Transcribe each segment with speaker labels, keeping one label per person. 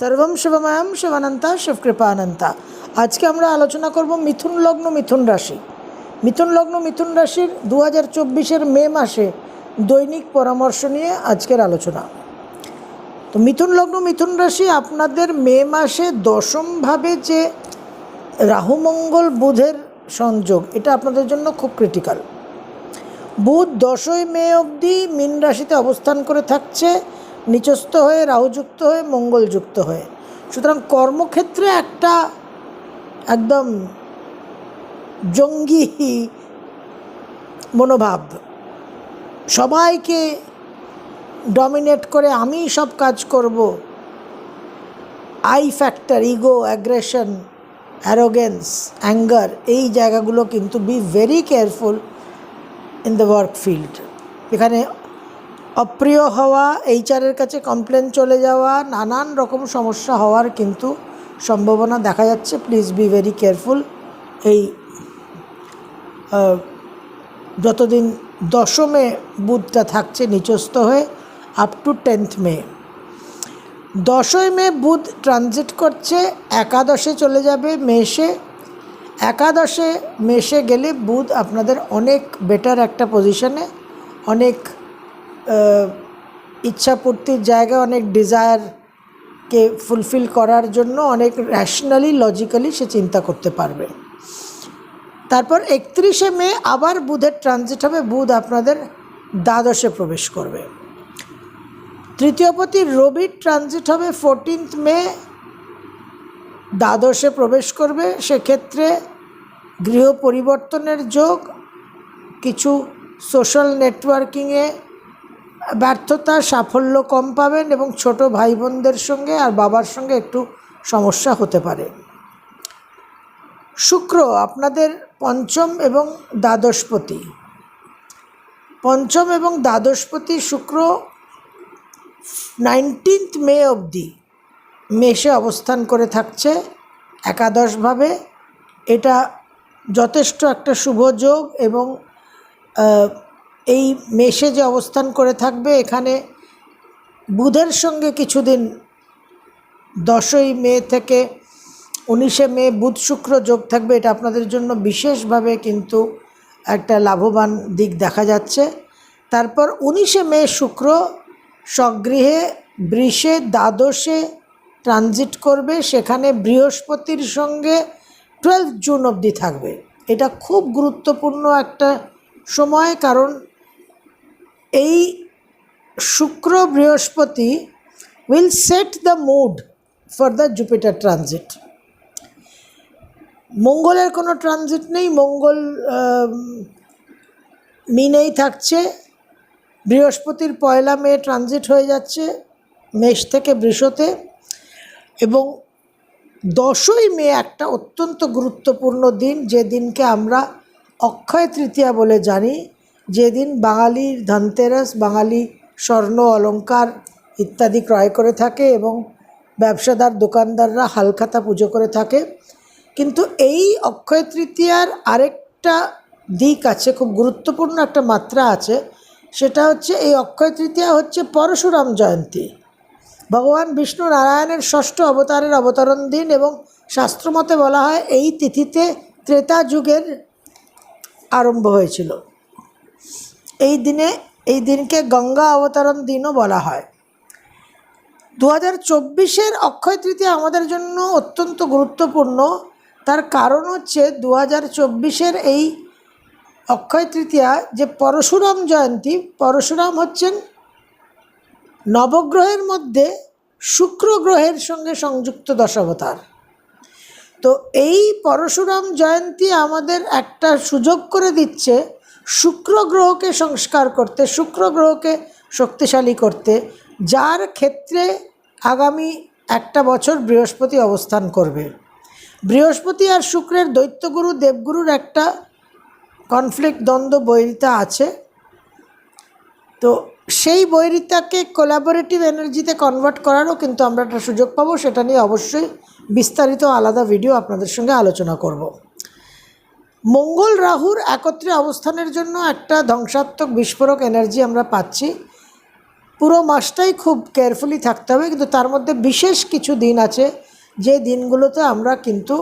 Speaker 1: সর্বম শিবময়ম শিবানন্তা শিবকৃপানন্তা। আজকে আমরা আলোচনা করব মিথুন লগ্ন, মিথুন রাশি। মিথুন লগ্ন, মিথুন রাশির দু হাজার মে মাসে দৈনিক পরামর্শ নিয়ে আজকের আলোচনা। তো মিথুন লগ্ন, মিথুন রাশি আপনাদের মে মাসে দশমভাবে যে রাহু, মঙ্গল, বুধের সংযোগ, এটা আপনাদের জন্য খুব ক্রিটিক্যাল। বুধ দশই মে অবধি মীন রাশিতে অবস্থান করে থাকছে। নিচস্থ হয়ে, রাহুযুক্ত হয়ে, মঙ্গলযুক্ত হয়ে। সুতরাং কর্মক্ষেত্রে একটা একদম জঙ্গি মনোভাব। সবাইকে ডমিনেট করে আমি সব কাজ করব। I factor ego aggression arrogance anger এই জায়গাগুলো কিন্তু be very careful in the work field এখানে অপ্রিয় হওয়া এইচআরের কাছে কমপ্লেন চলে যাওয়া, নানান রকম সমস্যা হওয়ার কিন্তু সম্ভাবনা দেখা যাচ্ছে। প্লিজ বি ভেরি কেয়ারফুল এই যতদিন দশমে বুধটা থাকছে নিচস্থ হয়ে আপ টু টেন্থ মে। দশই মে বুধ ট্রানজিট করছে, একাদশে চলে যাবে মেষে। একাদশে মেষে গেলে বুধ আপনাদের অনেক বেটার একটা পজিশনে অনেক আহ, ইচ্ছাপূর্তির জায়গায় অনেক ডিজায়ারকে ফুলফিল করার জন্য অনেক র্যাশনালি লজিক্যালি সে চিন্তা করতে পারবে। তারপর একত্রিশে মে আবার বুধের ট্রানজিট হবে বুধ আপনাদের দ্বাদশে প্রবেশ করবে। তৃতীয়পতি রবির ট্রানজিট হবে ফোরটিন্থ মে দ্বাদশে প্রবেশ করবে। সেক্ষেত্রে গৃহ পরিবর্তনের যোগ কিছু সোশ্যাল নেটওয়ার্কিংয়ে ব্যর্থতা সাফল্য কম পাবেন এবং ছোট ভাই বোনদের সঙ্গে আর বাবার সঙ্গে একটু সমস্যা হতে পারে। শুক্র, আপনাদের পঞ্চম এবং দ্বাদশপতি। পঞ্চম এবং দ্বাদশপতি শুক্র নাইনটিন্থ মে অবধি মেষে অবস্থান করে থাকছে একাদশভাবে। এটা যথেষ্ট একটা শুভ যোগ এবং এই মেষে যে অবস্থান করে থাকবে, এখানে বুধের সঙ্গে কিছুদিন, দশই মে থেকে উনিশে মে বুধ শুক্র যোগ থাকবে, এটা আপনাদের জন্য বিশেষভাবে কিন্তু একটা লাভবান দিক দেখা যাচ্ছে। তারপর উনিশে মে শুক্র স্বগৃহে বৃষে দ্বাদশে ট্রানজিট করবে, সেখানে বৃহস্পতির সঙ্গে টুয়েলভ জুন অবধি থাকবে। এটা খুব গুরুত্বপূর্ণ একটা সময়, কারণ এই শুক্র বৃহস্পতি will set the mood for the Jupiter transit মঙ্গলের কোনো ট্রানজিট নেই, মঙ্গল মিনেই থাকছে, বৃহস্পতির পয়লা মে ট্রানজিট হয়ে যাচ্ছে, মেষ থেকে বৃষতে, এবং দশই মে একটা অত্যন্ত গুরুত্বপূর্ণ দিন, যে দিনকে আমরা অক্ষয় তৃতীয়া বলে জানি। যেদিন বাঙালির ধনতেরাস, বাঙালি স্বর্ণ, অলংকার ইত্যাদি ক্রয় করে থাকে এবং ব্যবসাদার, দোকানদাররা হালখাতা পুজো করে থাকে। কিন্তু এই অক্ষয় তৃতীয়ার আরেকটা দিক আছে, খুব গুরুত্বপূর্ণ একটা মাত্রা আছে, সেটা হচ্ছে এই অক্ষয় তৃতীয়া হচ্ছে পরশুরাম জয়ন্তী। ভগবান বিষ্ণু নারায়ণের ষষ্ঠ অবতারের অবতরণ দিন এবং শাস্ত্রমতে বলা হয় এই তিথিতে ত্রেতা যুগের আরম্ভ হয়েছিল। এই দিনে, এই দিনকে গঙ্গা অবতরণ দিনও বলা হয়। দু হাজার চব্বিশের অক্ষয় তৃতীয়া আমাদের জন্য অত্যন্ত গুরুত্বপূর্ণ। তার কারণ হচ্ছে দু হাজার চব্বিশের এই অক্ষয় তৃতীয়া যে পরশুরাম জয়ন্তী, পরশুরাম হচ্ছেন নবগ্রহের মধ্যে শুক্র গ্রহের সঙ্গে সংযুক্ত দশাবতার। তো এই পরশুরাম জয়ন্তী আমাদের একটা সুযোগ করে দিচ্ছে শুক্র গ্রহকে সংস্কার করতে শুক্র গ্রহকে শক্তিশালী করতে, যার ক্ষেত্রে আগামী একটা বছর বৃহস্পতি অবস্থান করবে। বৃহস্পতি আর শুক্রের দৈত্যগুরু, দেবগুরুর একটা কনফ্লিক্ট দ্বন্দ্ব, বৈরিতা আছে। তো সেই বৈরিতাকে কোলাবোরেটিভ এনার্জিতে কনভার্ট করারও কিন্তু আমরা একটা সুযোগ পাবো, সেটা নিয়ে অবশ্যই বিস্তারিত আলাদা ভিডিও আপনাদের সঙ্গে আলোচনা করব। মঙ্গল রাহুর একত্রে অবস্থানের জন্য একটা ধ্বংসাত্মক বিস্ফোরক এনার্জি আমরা পাচ্ছি। পুরো মাসটাই খুব কেয়ারফুলি থাকতে হবে, কিন্তু তার মধ্যে বিশেষ কিছু দিন আছে। যে দিনগুলোতে আমরা কিন্তু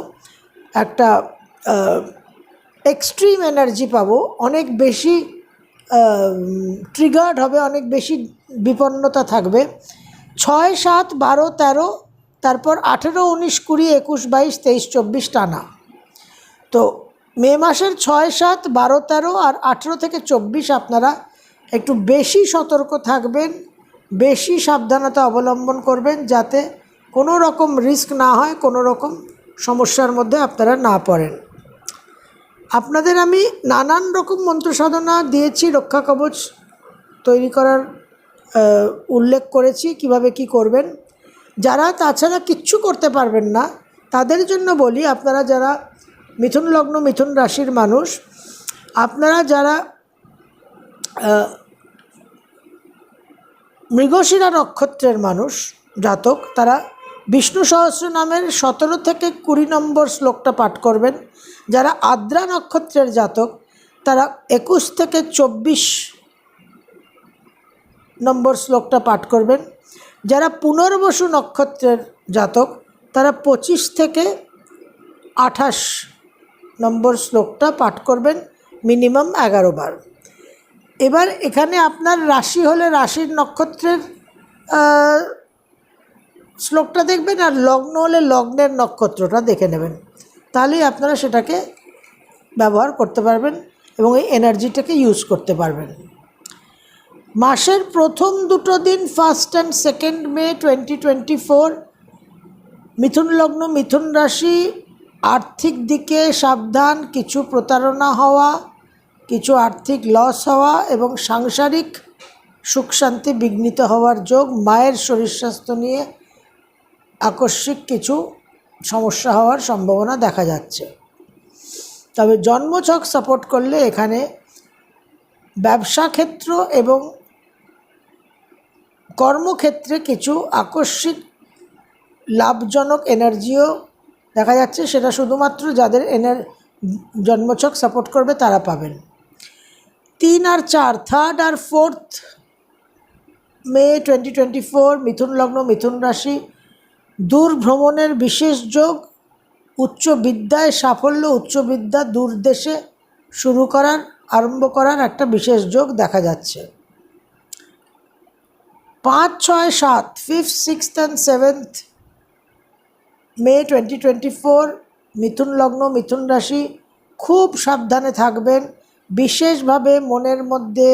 Speaker 1: একটা এক্সট্রিম এনার্জি পাবো, অনেক বেশি ট্রিগার্ড হবে, অনেক বেশি বিপন্নতা থাকবে। ছয়, সাত, বারো, তেরো, তারপর আঠেরো, উনিশ, কুড়ি, একুশ, বাইশ, তেইশ, চব্বিশ টানা। তো মে মাসের ছয়, সাত, বারো, তেরো আর আঠেরো থেকে চব্বিশ আপনারা একটু বেশি সতর্ক থাকবেন, বেশি সাবধানতা অবলম্বন করবেন যাতে কোনো রকম রিস্ক না হয়, কোনো রকম সমস্যার মধ্যে আপনারা না পড়েন। আপনাদের আমি নানান রকম মন্ত্র সাধনা দিয়েছি, রক্ষা কবচ তৈরি করার উল্লেখ করেছি, কীভাবে কি করবেন। যারা তাছাড়া কিচ্ছু করতে পারবেন না, তাদের জন্য বলি, আপনারা যারা মিথুন লগ্ন, মিথুন রাশির মানুষ, আপনারা যারা মৃগশিরা নক্ষত্রের মানুষ, জাতক, তারা বিষ্ণু সহস্র নামের সতেরো থেকে কুড়ি নম্বর শ্লোকটা পাঠ করবেন। যারা আদ্রা নক্ষত্রের জাতক, তারা একুশ থেকে চব্বিশ নম্বর শ্লোকটা পাঠ করবেন। যারা পুনর্বসু নক্ষত্রের জাতক, তারা পঁচিশ থেকে আঠাশ নম্বর শ্লোকটা পাঠ করবেন মিনিমাম এগারো বার। এবার এখানে আপনার রাশি হলে রাশির নক্ষত্রের শ্লোকটা দেখবেন আর লগ্ন হলে লগ্নের নক্ষত্রটা দেখে নেবেন। তাহলেই আপনারা সেটাকে ব্যবহার করতে পারবেন এবং এই এনার্জিটাকে ইউজ করতে পারবেন। মাসের প্রথম দুটো দিন, first and second May twenty twenty four মিথুন লগ্ন, মিথুন রাশি আর্থিক দিকে সাবধান, কিছু প্রতারণা হওয়া, কিছু আর্থিক লস হওয়া এবং সাংসারিক সুখ শান্তি বিঘ্নিত হওয়ার যোগ মায়ের শরীর স্বাস্থ্য নিয়ে আকস্মিক কিছু সমস্যা হওয়ার সম্ভাবনা দেখা যাচ্ছে। তবে জন্মছক সাপোর্ট করলে এখানে ব্যবসা ক্ষেত্র এবং কর্মক্ষেত্রে কিছু আকস্মিক লাভজনক এনার্জিও দেখা যাচ্ছে সেটা শুধুমাত্র যাদের এনার জন্মছক সাপোর্ট করবে তারা পাবেন। তিন আর চার থার্ড আর fourth May twenty twenty four মিথুন লগ্ন, মিথুন রাশি দূর ভ্রমণের বিশেষ যোগ, উচ্চ বিদ্যায় সাফল্য, উচ্চ বিদ্যা দূর দেশে শুরু করার, আরম্ভ করার একটা বিশেষ যোগ দেখা যাচ্ছে। পাঁচ, ছয়, সাত fifth sixth and seventh May twenty twenty four মিথুন লগ্ন, মিথুন রাশি, খুব সাবধানে থাকবেন। বিশেষভাবে মনের মধ্যে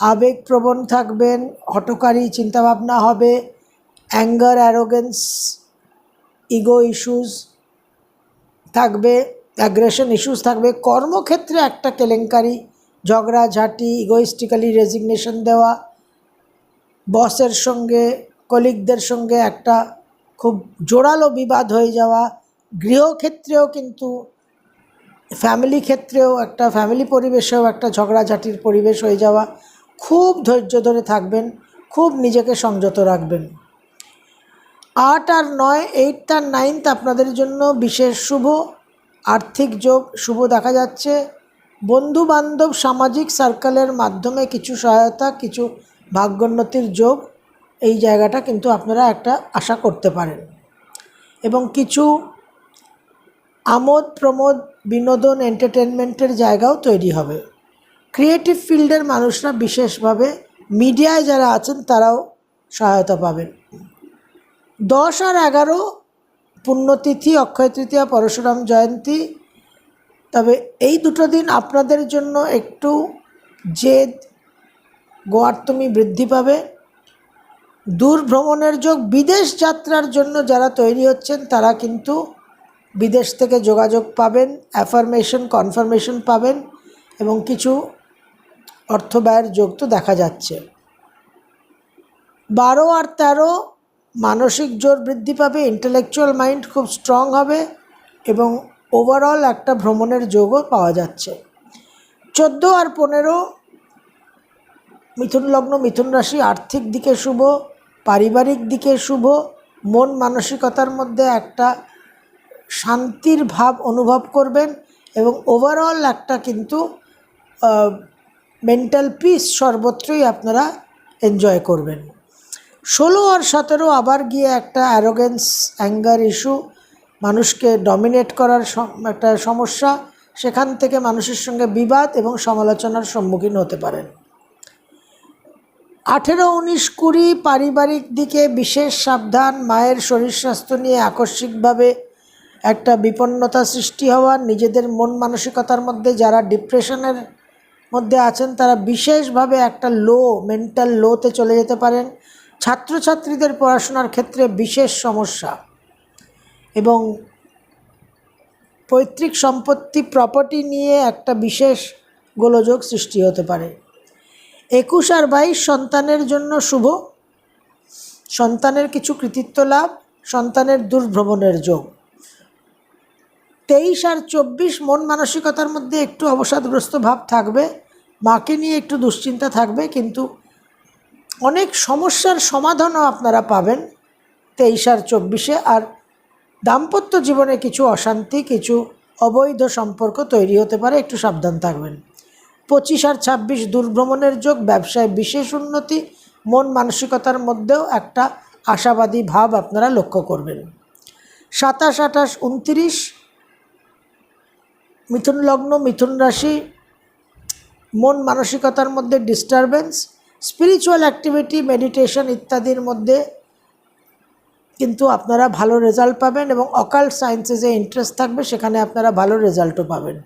Speaker 1: আবেগপ্রবণ থাকবেন হটকারী চিন্তাভাবনা হবে অ্যাঙ্গার অ্যারোগেন্স ইগো ইস্যুস থাকবে অ্যাগ্রেশন ইস্যুস থাকবে। কর্মক্ষেত্রে একটা কেলেঙ্কারি, ঝগড়াঝাঁটি ইগোইস্টিক্যালি রেজিগনেশন দেওয়া বসের সঙ্গে কলিগদের সঙ্গে একটা খুব জোরালো বিবাদ হয়ে যাওয়া, গৃহক্ষেত্রেও কিন্তু ফ্যামিলি ক্ষেত্রেও একটা ফ্যামিলি পরিবেশেও একটা ঝগড়াঝাটির পরিবেশ হয়ে যাওয়া। খুব ধৈর্য ধরে থাকবেন, খুব নিজেকে সংযত রাখবেন। আট আর নয় এইট আর নাইনথ আপনাদের জন্য বিশেষ শুভ আর্থিক যোগ, শুভ দেখা যাচ্ছে। বন্ধু বান্ধব সামাজিক সার্কেলের মাধ্যমে কিছু সহায়তা, কিছু ভাগ্যোন্নতির যোগ এই জায়গাটা কিন্তু আপনারা একটা আশা করতে পারেন। এবং কিছু আমোদ প্রমোদ বিনোদন এন্টারটেনমেন্টের জায়গাও তৈরি হবে। ক্রিয়েটিভ ফিল্ডের মানুষরা বিশেষভাবে মিডিয়ায় যারা আছেন, তারাও সহায়তা পাবেন। দশ আর এগারো পুণ্যতিথি, অক্ষয় তৃতীয়া, পরশুরাম জয়ন্তী, তবে এই দুটো দিন আপনাদের জন্য একটু জেদ, গোয়ার্তমি বৃদ্ধি পাবে। দূর ভ্রমণের যোগ বিদেশ যাত্রার জন্য যারা তৈরি হচ্ছেন, তারা কিন্তু বিদেশ থেকে যোগাযোগ পাবেন অ্যাফার্মেশন কনফার্মেশন পাবেন এবং কিছু অর্থ ব্যয়ের যোগ তো দেখা যাচ্ছে। বারো আর তেরো মানসিক জোর বৃদ্ধি পাবে ইন্টেলেকচুয়াল মাইন্ড খুব স্ট্রং হবে এবং ওভারঅল একটা ভ্রমণের যোগও পাওয়া যাচ্ছে। চোদ্দ আর পনেরো মিথুন লগ্ন, মিথুন রাশি, আর্থিক দিকে শুভ পারিবারিক দিকে শুভ, মন মানসিকতার মধ্যে একটা শান্তির ভাব অনুভব করবেন এবং ওভারঅল একটা কিন্তু মেন্টাল পিস সর্বত্রই আপনারা এনজয় করবেন। ষোলো আর সতেরো আবার গিয়ে একটা অ্যারোগেন্স অ্যাঙ্গার ইস্যু মানুষকে ডমিনেট করার একটা সমস্যা, সেখান থেকে মানুষের সঙ্গে বিবাদ এবং সমালোচনার সম্মুখীন হতে পারেন। আঠেরো, উনিশ, কুড়ি পারিবারিক দিকে বিশেষ সাবধান, মায়ের শরীর স্বাস্থ্য নিয়ে আকস্মিকভাবে একটা বিপন্নতা সৃষ্টি হওয়া, নিজেদের মন মানসিকতার মধ্যে যারা ডিপ্রেশনের মধ্যে আছেন, তারা বিশেষভাবে একটা লো, মেন্টাল লোতে চলে যেতে পারেন। ছাত্রছাত্রীদের পড়াশোনার ক্ষেত্রে বিশেষ সমস্যা এবং পৈতৃক সম্পত্তি প্রপার্টি নিয়ে একটা বিশেষ গোলযোগ সৃষ্টি হতে পারে। একুশ আর বাইশ সন্তানের জন্য শুভ। সন্তানের কিছু কৃতিত্ব লাভ, সন্তানের দূরভ্রমণের যোগ। তেইশ আর চব্বিশ মন মানসিকতার মধ্যে একটু অবসাদগ্রস্ত ভাব থাকবে। মাকে নিয়ে একটু দুশ্চিন্তা থাকবে, কিন্তু অনেক সমস্যার সমাধানও আপনারা পাবেন তেইশ আর চব্বিশে। আর দাম্পত্য জীবনে কিছু অশান্তি, কিছু অবৈধ সম্পর্ক তৈরি হতে পারে, একটু সাবধান থাকবেন। পঁচিশ আর ছাব্বিশ দূরভ্রমণের যোগ, ব্যবসায় বিশেষ উন্নতি, মন মানসিকতার মধ্যেও একটা আশাবাদী ভাব আপনারা লক্ষ্য করবেন। সাতাশ, আঠাশ, উনত্রিশ, মিথুন লগ্ন, মিথুন রাশি, মন মানসিকতার মধ্যে ডিস্টারবেন্স স্পিরিচুয়াল অ্যাক্টিভিটি মেডিটেশন ইত্যাদির মধ্যে কিন্তু আপনারা ভালো রেজাল্ট পাবেন এবং অকাল্ট সায়েন্সেসে ইন্টারেস্ট থাকবে, সেখানে আপনারা ভালো রেজাল্টও পাবেন।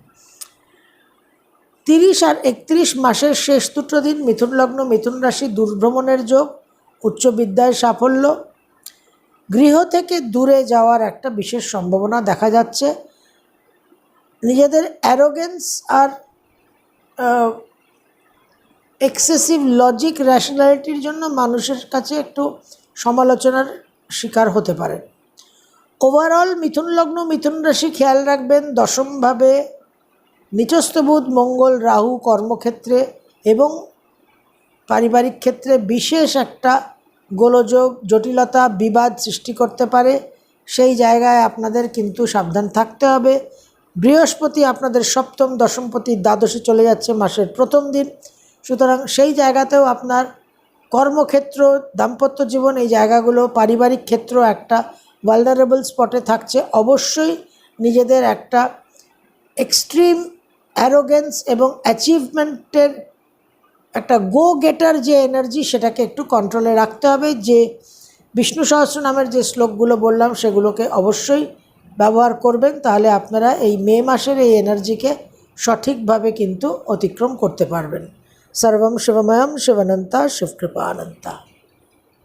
Speaker 1: তিরিশ আর একত্রিশ মাসের শেষ দুটো দিন মিথুন লগ্ন, মিথুন রাশি দূরভ্রমণের যোগ, উচ্চ বিদ্যায় সাফল্য। গৃহ থেকে দূরে যাওয়ার একটা বিশেষ সম্ভাবনা দেখা যাচ্ছে। নিজেদের অ্যারোগেন্স আর এক্সেসিভ লজিক র্যাশনালিটির জন্য মানুষের কাছে একটু সমালোচনার শিকার হতে পারে। ওভারঅল মিথুন লগ্ন, মিথুন রাশি খেয়াল রাখবেন। দশমভাবে নিচস্থ বুধ মঙ্গল রাহু কর্মক্ষেত্রে এবং পারিবারিক ক্ষেত্রে বিশেষ একটা গোলযোগ, জটিলতা, বিবাদ সৃষ্টি করতে পারে। সেই জায়গায় আপনাদের কিন্তু সাবধান থাকতে হবে। বৃহস্পতি আপনাদের সপ্তম, দশমপতি দ্বাদশে চলে যাচ্ছে মাসের প্রথম দিন। সুতরাং সেই জায়গাতেও আপনার কর্মক্ষেত্র, দাম্পত্য জীবন এই জায়গাগুলো, পারিবারিক ক্ষেত্র একটা ভালনারেবল স্পটে থাকছে। অবশ্যই নিজেদের একটা এক্সট্রিম অ্যারোগেন্স এবং অ্যাচিভমেন্টের একটা গো গেটার যে এনার্জি সেটাকে একটু কন্ট্রোলে রাখতে হবে। যে বিষ্ণু সহস্র নামের যে শ্লোকগুলো বললাম, সেগুলোকে অবশ্যই ব্যবহার করবেন, তাহলে আপনারা এই মে মাসের এই এনার্জিকে সঠিকভাবে কিন্তু অতিক্রম করতে পারবেন। সর্বম শিবময়ম শিবানন্তা, শিবকৃপানন্তা।